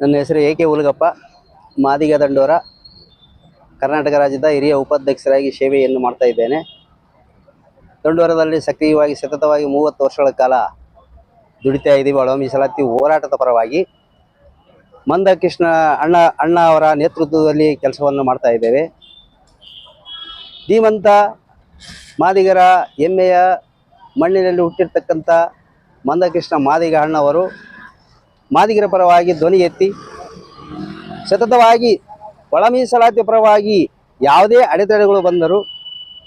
ನನ್ನ ಹೆಸರು A K Ulagappa Madiga Dandora, Karnataka ರಾಜ್ಯದ ಹಿರಿಯ ಉಪಾಧ್ಯಕ್ಷರಾಗಿ ಸೇವೆಯನ್ನು ಮಾಡ್ತಾ ಇದ್ದೇನೆ. ದಂಡೋರದಲ್ಲಿ ಸಕ್ರಿಯವಾಗಿ ಸತತವಾಗಿ ಮೂವತ್ತು ವರ್ಷಗಳ ಕಾಲ ದುಡಿತಾ ಇದ್ದೀವಿ ಒಳ ಮೀಸಲಾತಿ ಹೋರಾಟದ ಪರವಾಗಿ. ಮಂದಕೃಷ್ಣ ಅಣ್ಣ ಅಣ್ಣ ಅವರ ನೇತೃತ್ವದಲ್ಲಿ ಕೆಲಸವನ್ನು ಮಾಡ್ತಾ ಇದ್ದೇವೆ. ಧೀಮಂತ ಮಾದಿಗರ ಹೆಮ್ಮೆಯ ಮಣ್ಣಿನಲ್ಲಿ ಹುಟ್ಟಿರ್ತಕ್ಕಂಥ ಮಂದಕೃಷ್ಣ ಮಾದಿಗ ಅಣ್ಣವರು ಮಾದಿಗರ ಪರವಾಗಿ ಧ್ವನಿ ಎತ್ತಿ ಸತತವಾಗಿ ಒಳ ಮೀಸಲಾತಿ ಪರವಾಗಿ ಯಾವುದೇ ಅಡೆತಡೆಗಳು ಬಂದರೂ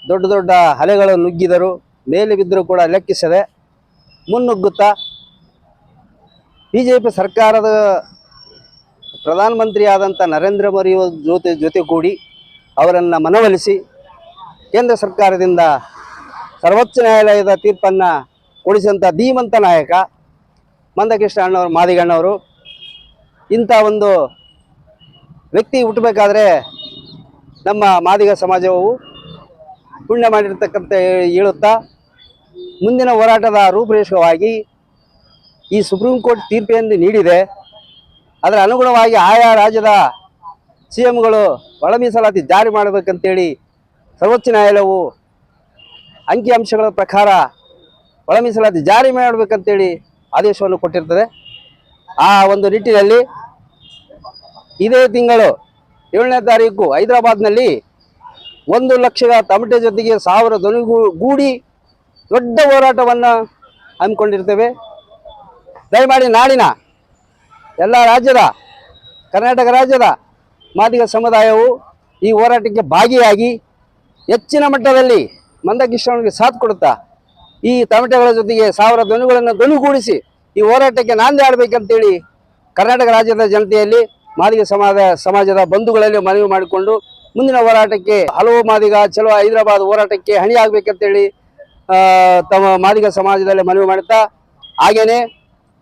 ದೊಡ್ಡ ದೊಡ್ಡ ಅಲೆಗಳು ನುಗ್ಗಿದರು ಮೇಲೆ ಬಿದ್ದರೂ ಕೂಡ ಲೆಕ್ಕಿಸದೆ ಮುನ್ನುಗ್ಗುತ್ತಾ ಬಿ ಜೆ ಪಿ ಸರ್ಕಾರದ ಪ್ರಧಾನಮಂತ್ರಿಯಾದಂಥ ನರೇಂದ್ರ ಮೋದಿ ಜೊತೆ ಜೊತೆ ಕೂಡಿ ಅವರನ್ನು ಮನವೊಲಿಸಿ ಕೇಂದ್ರ ಸರ್ಕಾರದಿಂದ ಸರ್ವೋಚ್ಚ ನ್ಯಾಯಾಲಯದ ತೀರ್ಪನ್ನು ಕೊಡಿಸಿದಂಥ ಧೀಮಂತ ನಾಯಕ ಮಂದಕೃಷ್ಣ ಅಣ್ಣವರು ಮಾದಿಗಣ್ಣವರು ಇಂಥ ಒಂದು ವ್ಯಕ್ತಿ ಹುಟ್ಟಬೇಕಾದ್ರೆ ನಮ್ಮ ಮಾದಿಗ ಸಮಾಜವು ಪುಣ್ಯ ಮಾಡಿರ್ತಕ್ಕಂಥ ಹೇಳುತ್ತಾ, ಮುಂದಿನ ಹೋರಾಟದ ರೂಪರೇಷವಾಗಿ ಈ ಸುಪ್ರೀಂ ಕೋರ್ಟ್ ತೀರ್ಪೆಯನ್ನು ನೀಡಿದೆ. ಅದರ ಅನುಗುಣವಾಗಿ ಆಯಾ ರಾಜ್ಯದ ಸಿ ಎಂಗಳು ಒಳ ಮೀಸಲಾತಿ ಜಾರಿ ಮಾಡಬೇಕಂತೇಳಿ ಸರ್ವೋಚ್ಚ ನ್ಯಾಯಾಲಯವು ಅಂಕಿಅಂಶಗಳ ಪ್ರಕಾರ ಒಳ ಮೀಸಲಾತಿ ಜಾರಿ ಮಾಡಬೇಕಂತೇಳಿ ಆದೇಶವನ್ನು ಕೊಟ್ಟಿರ್ತದೆ. ಆ ಒಂದು ನಿಟ್ಟಿನಲ್ಲಿ ಇದೇ ತಿಂಗಳು ಏಳನೇ ತಾರೀಕು ಹೈದರಾಬಾದ್ನಲ್ಲಿ ಒಂದು ಲಕ್ಷದ ತಮಟೆ ಜೊತೆಗೆ ಸಾವಿರ ಧ್ವನಿಗೂ ಗೂಡಿ ದೊಡ್ಡ ಹೋರಾಟವನ್ನು ಹಮ್ಮಿಕೊಂಡಿರ್ತೇವೆ. ದಯಮಾಡಿ ನಾಡಿನ ಎಲ್ಲ ರಾಜ್ಯದ, ಕರ್ನಾಟಕ ರಾಜ್ಯದ ಮಾದಿಗ ಸಮುದಾಯವು ಈ ಹೋರಾಟಕ್ಕೆ ಭಾಗಿಯಾಗಿ ಹೆಚ್ಚಿನ ಮಟ್ಟದಲ್ಲಿ ಮಂದಕಿಶ್ವರನಿಗೆ ಸಾಥ್ ಕೊಡುತ್ತಾ ಈ ತಮಟೆಗಳ ಜೊತೆಗೆ ಸಾವಿರ ಧ್ವನಿಗಳನ್ನು ಧ್ವನಿಗೂಡಿಸಿ ಈ ಹೋರಾಟಕ್ಕೆ ನಾಂದಿ ಆಡಬೇಕಂತೇಳಿ ಕರ್ನಾಟಕ ರಾಜ್ಯದ ಜನತೆಯಲ್ಲಿ ಮಾದಿಗ ಸಮಾಜ, ಸಮಾಜದ ಬಂಧುಗಳಲ್ಲಿ ಮನವಿ ಮಾಡಿಕೊಂಡು ಮುಂದಿನ ಹೋರಾಟಕ್ಕೆ ಹಲವು ಮಾದಿಗ, ಚಲೋ ಹೈದರಾಬಾದ್ ಹೋರಾಟಕ್ಕೆ ಹಣಿಯಾಗಬೇಕಂತೇಳಿ ಆಗ್ಬೇಕಂತೇಳಿ ತಮ್ಮ ಮಾದಿಗ ಸಮಾಜದಲ್ಲಿ ಮನವಿ ಮಾಡುತ್ತಾ, ಹಾಗೇನೆ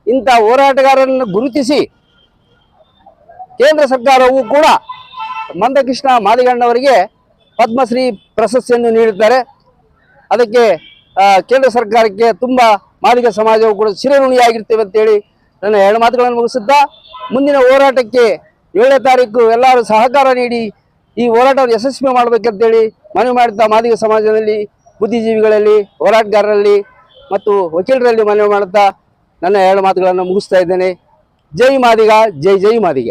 ಇಂಥ ಹೋರಾಟಗಾರರನ್ನು ಗುರುತಿಸಿ ಕೇಂದ್ರ ಸರ್ಕಾರವು ಕೂಡ ಮಂದಕೃಷ್ಣ ಮಾದಿಗಣ್ಣವರಿಗೆ ಪದ್ಮಶ್ರೀ ಪ್ರಶಸ್ತಿಯನ್ನು ನೀಡಿದ್ದಾರೆ. ಅದಕ್ಕೆ ಕೇಂದ್ರ ಸರ್ಕಾರಕ್ಕೆ ತುಂಬ ಮಾದಿಗ ಸಮಾಜವು ಕೂಡ ಚಿರಋಣಿಯಾಗಿರ್ತೇವೆ ಅಂತೇಳಿ ನನ್ನ ಎರಡು ಮಾತುಗಳನ್ನು ಮುಗಿಸುತ್ತಾ, ಮುಂದಿನ ಹೋರಾಟಕ್ಕೆ ಏಳನೇ ತಾರೀಕು ಎಲ್ಲರೂ ಸಹಕಾರ ನೀಡಿ ಈ ಹೋರಾಟವನ್ನು ಯಶಸ್ವಿ ಮಾಡಬೇಕಂತೇಳಿ ಮನವಿ ಮಾಡುತ್ತಾ ಮಾದಿಗ ಸಮಾಜದಲ್ಲಿ, ಬುದ್ಧಿಜೀವಿಗಳಲ್ಲಿ, ಹೋರಾಟಗಾರರಲ್ಲಿ ಮತ್ತು ವಕೀಲರಲ್ಲಿ ಮನವಿ ಮಾಡುತ್ತಾ ನನ್ನ ಎರಡು ಮಾತುಗಳನ್ನು ಮುಗಿಸ್ತಾ ಇದ್ದೇನೆ. ಜೈ ಮಾದಿಗ, ಜೈ ಜೈ ಮಾದಿಗ.